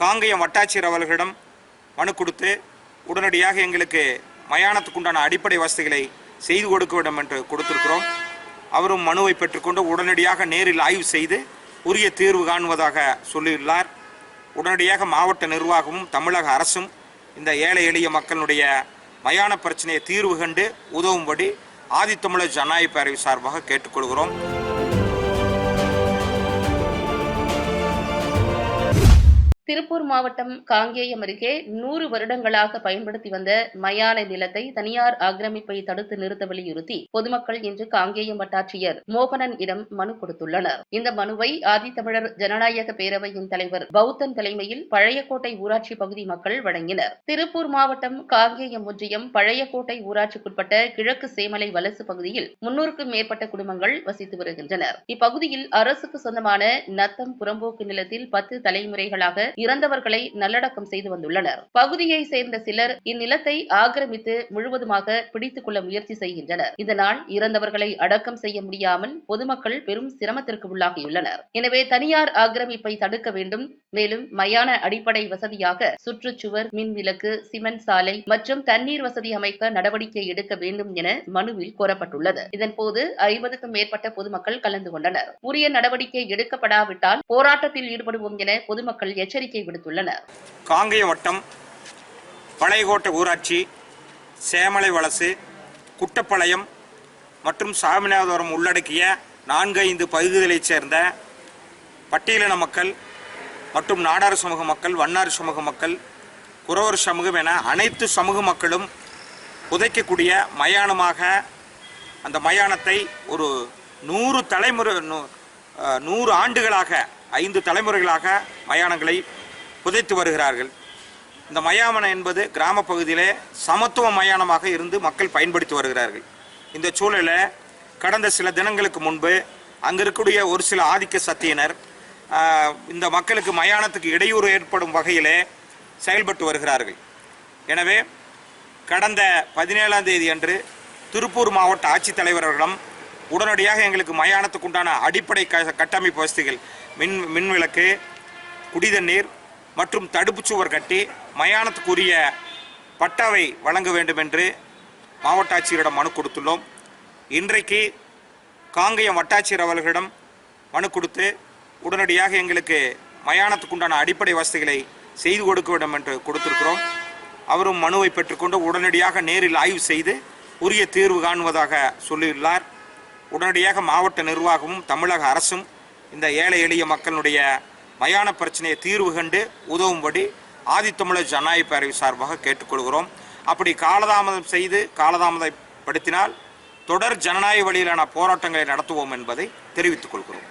காங்கேயம் வட்டாட்சியர் அவர்களிடம் மனு கொடுத்து உடனடியாக எங்களுக்கு மயானத்துக்குண்டான அடிப்படை வசதிகளை செய்து கொடுக்க வேண்டும் என்று கொடுத்திருக்கிறோம். அவரும் மனுவை பெற்றுக்கொண்டு உடனடியாக நேரில் ஆய்வு செய்து உரிய தீர்வு காணுவதாக சொல்லியுள்ளார். உடனடியாக மாவட்ட நிர்வாகமும் தமிழக அரசும் இந்த ஏழை எளிய மக்களுடைய மயான பிரச்சனையை தீர்வு கண்டு உதவும்படி ஆதித்தமிழர் ஜனநாயக பேரவை சார்பாக கேட்டுக்கொள்கிறோம். திருப்பூர் மாவட்டம் காங்கேயம் அருகே நூறு வருடங்களாக பயன்படுத்தி வந்த மயான நிலத்தை தனியார் ஆக்கிரமிப்பை தடுத்து நிறுத்த வலியுறுத்தி பொதுமக்கள் இன்று காங்கேயம் வட்டாட்சியர் மோகனன் இடம் மனு கொடுத்துள்ளனர். இந்த மனுவை ஆதித்தமிழர் ஜனநாயக பேரவையின் தலைவர் பௌத்தன் தலைமையில் பழையக்கோட்டை ஊராட்சி பகுதி மக்கள் வழங்கினர். திருப்பூர் மாவட்டம் காங்கேயம் ஒன்றியம் பழையக்கோட்டை ஊராட்சிக்குட்பட்ட கிழக்கு சேமலை வலசு பகுதியில் முன்னூறுக்கும் மேற்பட்ட குடும்பங்கள் வசித்து வருகின்றனர். இப்பகுதியில் அரசுக்கு சொந்தமான நத்தம் புறம்போக்கு நிலத்தில் பத்து தலைமுறைகளாக இறந்தவர்களை நல்லடக்கம் செய்து வந்துள்ளனர். பகுதியை சேர்ந்த சிலர் இந்நிலத்தை ஆக்கிரமித்து முழுவதுமாக பிடித்துக் கொள்ள முயற்சி செய்கின்றனர். இதனால் இறந்தவர்களை அடக்கம் செய்ய முடியாமல் பொதுமக்கள் பெரும் சிரமத்திற்கு உள்ளாகியுள்ளனர். எனவே தனியார் ஆக்கிரமிப்பை தடுக்க வேண்டும். மேலும் மயான அடிப்படை வசதியாக சுற்றுச்சுவர் மின் விளக்கு சிமெண்ட் சாலை மற்றும் தண்ணீர் வசதி அமைக்க நடவடிக்கை எடுக்க வேண்டும் என மனுவில் கோரப்பட்டுள்ளது. இதன்போது ஐம்பதுக்கும் மேற்பட்ட பொதுமக்கள் கலந்து கொண்டனர். உரிய நடவடிக்கை எடுக்கப்படாவிட்டால் போராட்டத்தில் ஈடுபடுவோம் என பொதுமக்கள் எச்சரிக்கை விடுத்துள்ளனர். காங்கேயம் வட்டம் பழையகோட்டை ஊராட்சி சேமலை வலசு குட்டப்பாளையம் மற்றும் சாமிநாதபுரம் உள்ளடக்கிய நான்கு ஐந்து பகுதிகளைச் சேர்ந்த பட்டியலின மக்கள் மற்றும் நாடார் சமூக மக்கள் வண்ணார் சமூக மக்கள் குறவர் சமூகம் என அனைத்து சமூக மக்களும் புதைக்கக்கூடிய மயானமாக அந்த மயானத்தை ஒரு நூறு தலைமுறை நூறு ஆண்டுகளாக ஐந்து தலைமுறைகளாக மயானங்களை புதைத்து வருகிறார்கள். இந்த மயானம் என்பது கிராம பகுதியிலே சமத்துவ மயானமாக இருந்து மக்கள் பயன்படுத்தி வருகிறார்கள். இந்த சூழலில் கடந்த சில தினங்களுக்கு முன்பு அங்கே இருக்கக்கூடிய ஒரு சில ஆதிக்க சக்தியினர் இந்த மக்களுக்கு மயானத்துக்கு இடையூறு ஏற்படும் வகையிலே செயல்பட்டு வருகிறார்கள். எனவே கடந்த பதினேழாம் தேதி அன்று திருப்பூர் மாவட்ட ஆட்சித்தலைவர்களிடம் உடனடியாக எங்களுக்கு மயானத்துக்கு உண்டான அடிப்படை க கட்டமைப்பு வசதிகள் மின் மின்விளக்கு குடிதண்ணீர் மற்றும் தடுப்புச் சுவர் கட்டி மயானத்துக்குரிய பட்டாவை வழங்க வேண்டும் என்று மாவட்ட ஆட்சியரிடம் மனு கொடுத்துள்ளோம். இன்றைக்கு காங்கேயம் வட்டாட்சியர் அவர்களிடம் மனு கொடுத்து உடனடியாக எங்களுக்கு மயானத்துக்குண்டான அடிப்படை வசதிகளை செய்து கொடுக்க வேண்டும் என்று கொடுத்திருக்கிறோம். அவரும் மனுவை பெற்றுக்கொண்டு உடனடியாக நேரில் ஆய்வு செய்து உரிய தீர்வு காணுவதாக சொல்லியுள்ளார். உடனடியாக மாவட்ட நிர்வாகமும் தமிழக அரசும் இந்த ஏழை எளிய மக்களுடைய மயான பிரச்சனையை தீர்வு கண்டு உதவும்படி ஆதித்தமிழர் ஜனநாயக பேரவை சார்பாக கேட்டுக்கொள்கிறோம். அப்படி காலதாமதம் செய்து காலதாமதப்படுத்தினால் தொடர் ஜனநாயக வழியிலான போராட்டங்களை நடத்துவோம் என்பதை தெரிவித்துக் கொள்கிறோம்.